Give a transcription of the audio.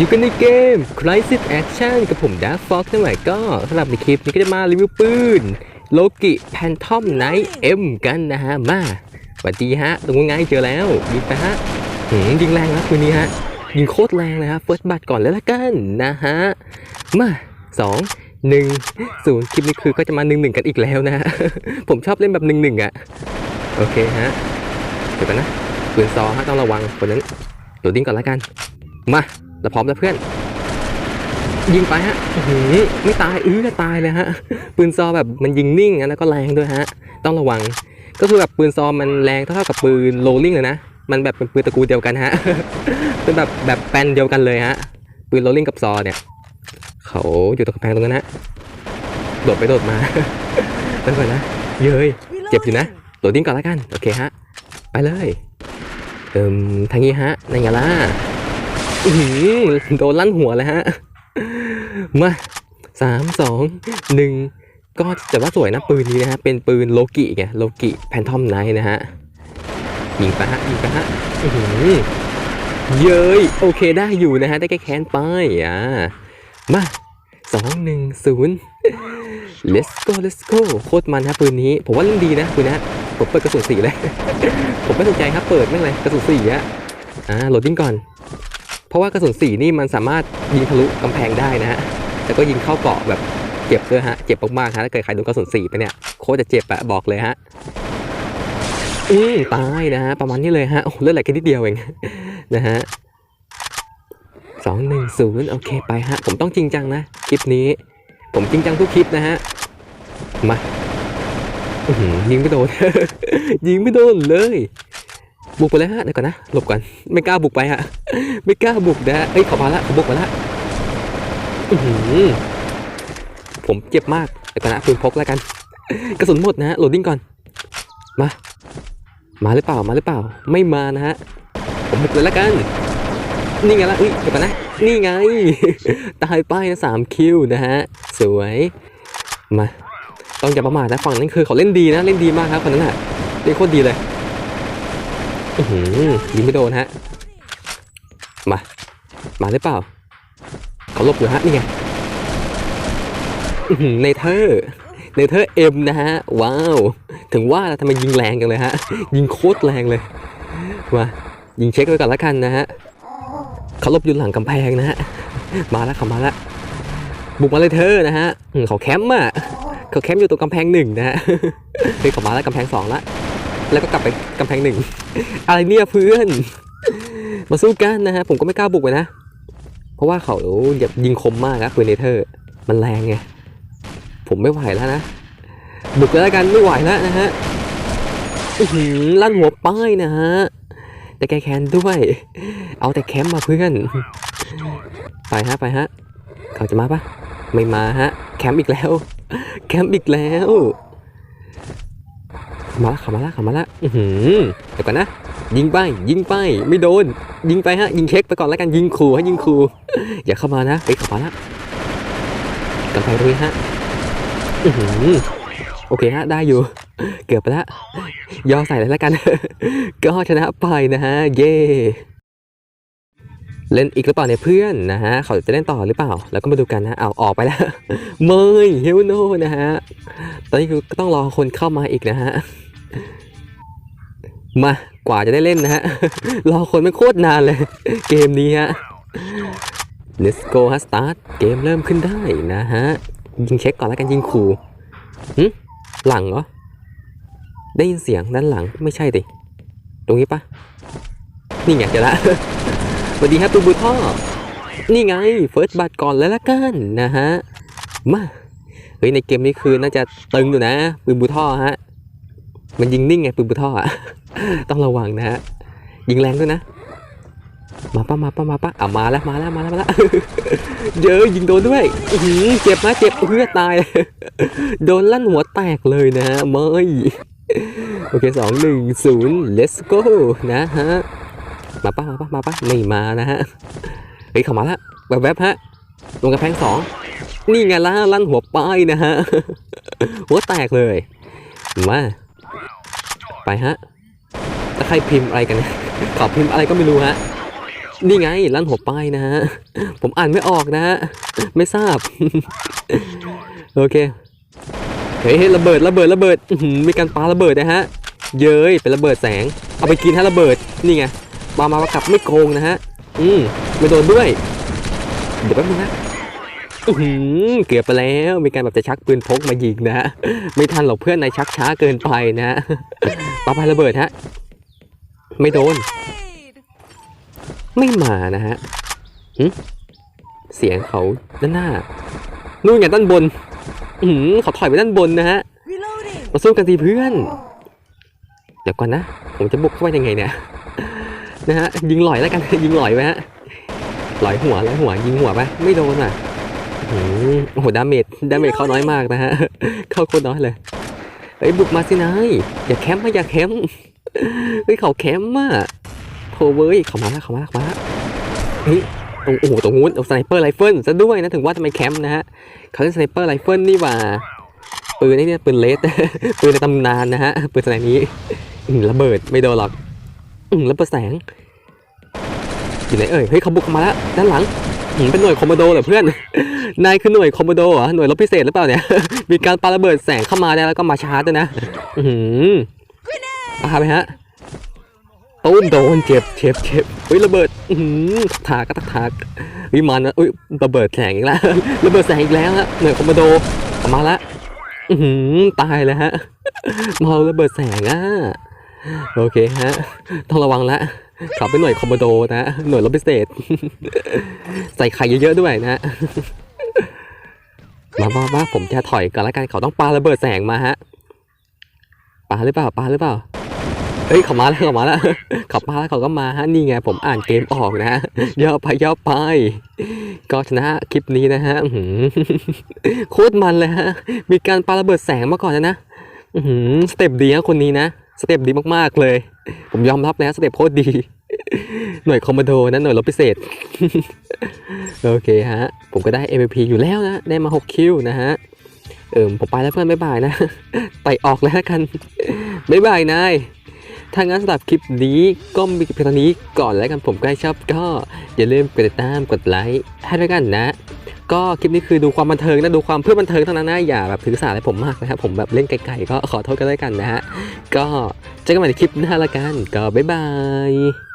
อยู่กันในเกม Crisis Action กับผมดาร์ฟ็อกนั่นหมายก็สำหรับในคลิปนี้ก็จะมารีวิวปืนโลกิแพนทอมไนท์เอ็มกันนะฮะ มาสวัสดีฮะ ตรงง่ายเจอแล้วยิงไปฮะหืมยิงแรงนะคืนนี้ฮะ ยิงโคตรแรงเลยฮะเฟิร์สบัตก่อนเลยละกันนะฮะ มาสองหนึ่งศูนย์คลิปนี้คือก็จะมาหนึ่งหนึ่งกันอีกแล้วนะฮะ ผมชอบเล่นแบบหนึ่งหนึ่งอะ โอเคฮะ เดี๋ยวกันนะปืนซอฮะต้องระวังคนนั้นโหลดดิ้งก่อนละกัน มา เราพร้อมแล้วเพื่อน ยิงไปฮะอื้อหือไม่ตายอื้อตายเลยฮะ ปืนซอแบบมันยิงนิ่งอะแล้วก็แรงด้วยฮะ ต้องระวัง ก็คือแบบปืนซอมันแรงเท่าๆกับปืนโรลลิ่งเลยนะ มันแบบเป็นปืนตระกูลเดียวกันฮะ เป็นแบบแบบแปลนเดียวกันเลยฮะ ปืนโรลลิ่งกับซอเนี่ย เขาอยู่ตรงกำแพงตรงนั้นฮะ โดดไปโดดมาไปก่อนนะ เย้ย เจ็บอยู่นะ โดดดิ้งก่อนแล้วกัน โอเคฮะ ไปเลย เอิมทางนี้ฮะนั่นไงล่ะอื้อหือ โดนลั่นหัวเลยฮะ มาสามสองหนึ่งก็แต่ว่าสวยนะปืนนี้นะฮะ เป็นปืนโลกิไงโลกิแพนทอมไนท์นะฮะ ยิงไปฮะ ยิงไปฮะอื้อหือเย้ยโอเคได้อยู่นะฮะ ได้แค่แค้นไปอะ มาสองหนึ่งศูนย์ let's go let's go โคตรมันฮะปืนนี้ ผมว่าเล่นดีนะปืนนะผมเปิดกระสุนสีเลย ผมไม่สนใจครับ เปิดไม่งเลยกระสุนสีอะอ่าโหลดดิ้งก่อน เพราะว่ากระสุนสีนี่มันสามารถยิงทะลุกำแพงได้นะฮะแล้วก็ยิงเข้าเกาะแบบเจ็บด้วยฮะ เจ็บมากๆฮะถ้าเกิดใครโดนกระสุนสีไปเนี่ยโคตรจะเจ็บอะบอกเลยฮะอืมตายนะฮะประมาณนี้เลยฮะโอ้เลือดไหลแค่นิดเดียวเองนะฮะสองหนึ่งศูนย์โอเคไปฮะ ผมต้องจริงจังนะคลิปนี้ ผมจริงจังทุกคลิปนะฮะมายิงไม่โดนยิงไม่โดนเลย บุกไปแล้วฮะเดี๋ยวก่อนนะหลบก่อนไม่กล้าบุกไปฮะไม่กล้าบุกนะเอ้ยขอมาละขาบุกมาละผมเจ็บมากเดี๋ยวก่อนนะปืนพกแล้วกัน กระสุนหมดนะฮะโหลดดิ้งก่อนมา มาหรือเปล่ามาหรือเปล่า ไม่มานะฮะผมบุกเลยแล้วกันนี่ไงล่ะอุ้ยเดี๋ยวก่อนนะนี่ไงตายไปนะสามคิวนะฮะสวยมาต้องอย่าประมาทนะฝั่งนั้นคือเขาเล่นดีนะเล่นดีมากครับคนนั้นอะเล่นโคตรดีเลย หือยิงไม่โดนฮะ มา มาหรือเปล่า เขาลบอยู่ฮะนี่ไงอื้อหือเนเธอร์เนเธอเอ็มนะฮะ ว้าว ถึงว่าทำไมยิงแรงจังเลยฮะ ยิงโคตรแรงเลย มา ยิงเช็คไว้ก่อนละกันนะฮะเขาลบอยู่หลังกำแพงนะฮะ มาแล้วเขามาแล้วบุกมาเลยเธอนะฮะเขาแคมป์อะเขาแคมป์อยู่ตรงกำแพงหนึ่งนะฮะเฮ้ยเขามาแล้วกำแพงสองละ แล้วก็กลับไปกำแพงหนึ่ง อะไรเนี่ยเพื่อน มาสู้กันนะฮะ ผมก็ไม่กล้าบุกไปนะ เพราะว่าเขาอย่ายิงคมมากนะปืนเนเธอร์ มันแรงไง ผมไม่ไหวแล้วนะ บุกแล้วกันไม่ไหวแล้วนะฮะหือลั่นหัวป้ายนะฮะ แต่แกแคนด้วย เอาแต่แคมป์มาเพื่อน ไปฮะไปฮะ เขาจะมาปะไม่มาฮะ แคมป์อีกแล้ว แคมป์อีกแล้ว มาละเขามาละเขามาละอือหือเดี๋ยวก่อนนะ ยิงไป ยิงไป ไม่โดน ยิงไปฮะ ยิงเช็คไปก่อนแล้วกัน ยิงขู่ฮะยิงขู่อย่าเข้ามานะไปเขามาละกำแพงตรงนี้ฮะอือหือโอเคฮะ ได้อยู่ เกือบไปละยอใส่เลยแล้วกัน ก็ชนะไปนะฮะ เย่เล่นอีกหรือเปล่าเนี่ยเพื่อนนะฮะ เขาจะเล่นต่อหรือเปล่า แล้วก็มาดูกันนะเอาออกไปแล้ว เมยเฮลโนนะฮะ ตอนนี้คือก็ต้องรอคนเข้ามาอีกนะฮะ มากว่าจะได้เล่นนะฮะ รอคนไม่โคตรนานเลย เกมนี้ฮะ Let's go ฮะ start เกมเริ่มขึ้นได้นะฮะ ยิงเช็คก่อนแล้วกันยิงขู่หึหลังเหรอ ได้ยินเสียงด้านหลังไม่ใช่ดิ ตรงนี้ปะนี่ไงจอละสวัสดีครับตูบูท่อ นี่ไงเฟิร์สบัตก่อนแล้วละกันนะฮะ มาเฮ้ยในเกมนี้คือน่าจะตึงอยู่นะปืนบูท่อฮะ มันยิงนิ่งไงปืนบูท่ออะ ต้องระวังนะฮะยิงแรงด้วยนะ มาปะมาปะมาปะอะมาแล้วมาแล้วมาแล้วมาแล้วเยอะยิงโดนด้วยหืเจ็บนะเจ็บเพื่อตาย โดนลั่นหัวแตกเลยนะฮะไม่โอเคสองหนึ่งศูนย์ let's go นะฮะมาปะมาปะมาปะไม่มานะฮะเฮ้ยเข้ามาละแวบๆฮะลงกระแพงสองนี่ไงล่ะลั่นหัวป้ายนะฮะหัวแตกเลยมาไปฮะ แล้วใครพิมพ์อะไรกันขอพิมพ์อะไรก็ไม่รู้ฮะนี่ไงลั่นหัวป้ายนะฮะ ผมอ่านไม่ออกนะฮะ ไม่ทราบ โอเค เฮ้ยระเบิดระเบิดระเบิดมีการปาระเบิดนะฮะ เย้ยเป็นระเบิดแสง เอาไปกินฮะระเบิด นี่ไงปามาประกับไม่โกงนะฮะ อืมไม่โดนด้วย เดี๋ยวแป๊บนึงนะอื้อหือเกือบไปแล้วมีการแบบจะชักปืนพกมายิงนะฮะ ไม่ทันหรอกเพื่อนนายชักช้าเกินไปนะฮะปาไประเบิดฮะ ไม่โดน ไม่มานะฮะเสียงเขาด้านหน้า นู่นไงด้านบนอืมเขาถอยไปด้านบนนะฮะมาสู้กันทีเพื่อน เดี๋ยวก่อนนะ ผมจะบุกเข้าไปยังไงเนี่ย นะฮะ ยิงหลอยแล้วกัน ยิงหลอยไว้ฮะ หลอยหัวหลอยหัว ยิงหัวไปไม่โดนอะโอ้โห ดาเมจ ดาเมจเขาน้อยมากนะฮะ เข้าโคตรน้อยเลย เฮ้ย บุกมาสินายอย่าแคมป์มาอย่าแคมป์ เฮ้ยเขาแคมป์อะโถเว้ยเขามาแล้วเขามาแล้วเขามาแล้วเฮ้ยตรงโอ้โหตรงนู้นเอาสไนเปอร์ไรเฟิลซะด้วยนะถึงว่าทำไมแคมป์นะฮะเขาเล่นสไนเปอร์ไรเฟิลนี่หว่าปืนไอ้เนี่ยปืนเลสปืนในตำนานนะฮะปืนสไนนี้ระเบิดไม่โดนหรอกระเบิดแสงอยู่ไหนเอ่ยเฮ้ยเขาบุกเขามาแล้วด้านหลังเป็นหน่วยคอมโบโดเหรอเพื่อน นายคือหน่วยคอมโบโดเหรอหน่วยรบพิเศษหรือเปล่าเนี่ย มีการปาระเบิดแสงเข้ามาได้แล้วก็มาชาร์จด้วยนะ อือ ปาไปฮะตูมโดนเจ็บเจ็บเจ็บเฮ้ยระเบิดอือหือถากก็ทักถากวิมานนะอุ้ยระเบิดแสงอีกแล้วระเบิดแสงอีกแล้วฮะหน่วยคอมโบโดออกมาละอือหือตายแล้วฮะเมาระเบิดแสงอะโอเคฮะต้องระวังละขับเป็นหน่วยคอมโบโดนะหน่วยรบพิเศษ ใส่ไข่เยอะๆด้วยนะมามามาผมจะถอยก่อนละกันเขาต้องปาระเบิดแสงมาฮะปาหรือเปล่าปาหรือเปล่า เฮ้ยเขามาแล้วเขามาแล้วเขาปาแล้วเขาก็มาฮะนี่ไงผมอ่านเกมออกนะฮะย่อไปย่อไป ก็ชนะคลิปนี้นะฮะโคตรมันเลยฮะ มีการปาระเบิดแสงมาก่อนนะนะอื้อหือสเต็ปดีนะคนนี้นะสเต็ปดีมากๆเลย ผมยอมรับนะสเต็ปโคตรดี หน่วยคอมมานโดนะหน่วยรบพิเศษ โอเคฮะ ผมก็ได้ MVP อยู่แล้วนะ ได้มา 6 คิวนะฮะ เอิมผมไปแล้วเพื่อนบ๊ายบายนะ ไปออกแล้วกันบ๊ายบายนาย ถ้างั้นสำหรับคลิปนี้ก็มีเพียงเท่านี้ก่อนแล้วกันผมใกล้ชอบก็อย่าลืมกดติดตามกดไลค์ให้ด้วยกันนะ ก็คลิปนี้คือดูความบันเทิงนะดูความเพื่อบันเทิงเท่านั้นนะอย่าแบบถือสาอะไรผมมากนะครับผมแบบเล่นไกลๆก็ขอโทษกันด้วยกันนะฮะก็เจอกันใหม่ในคลิปหน้าละกันก็บ๊ายบาย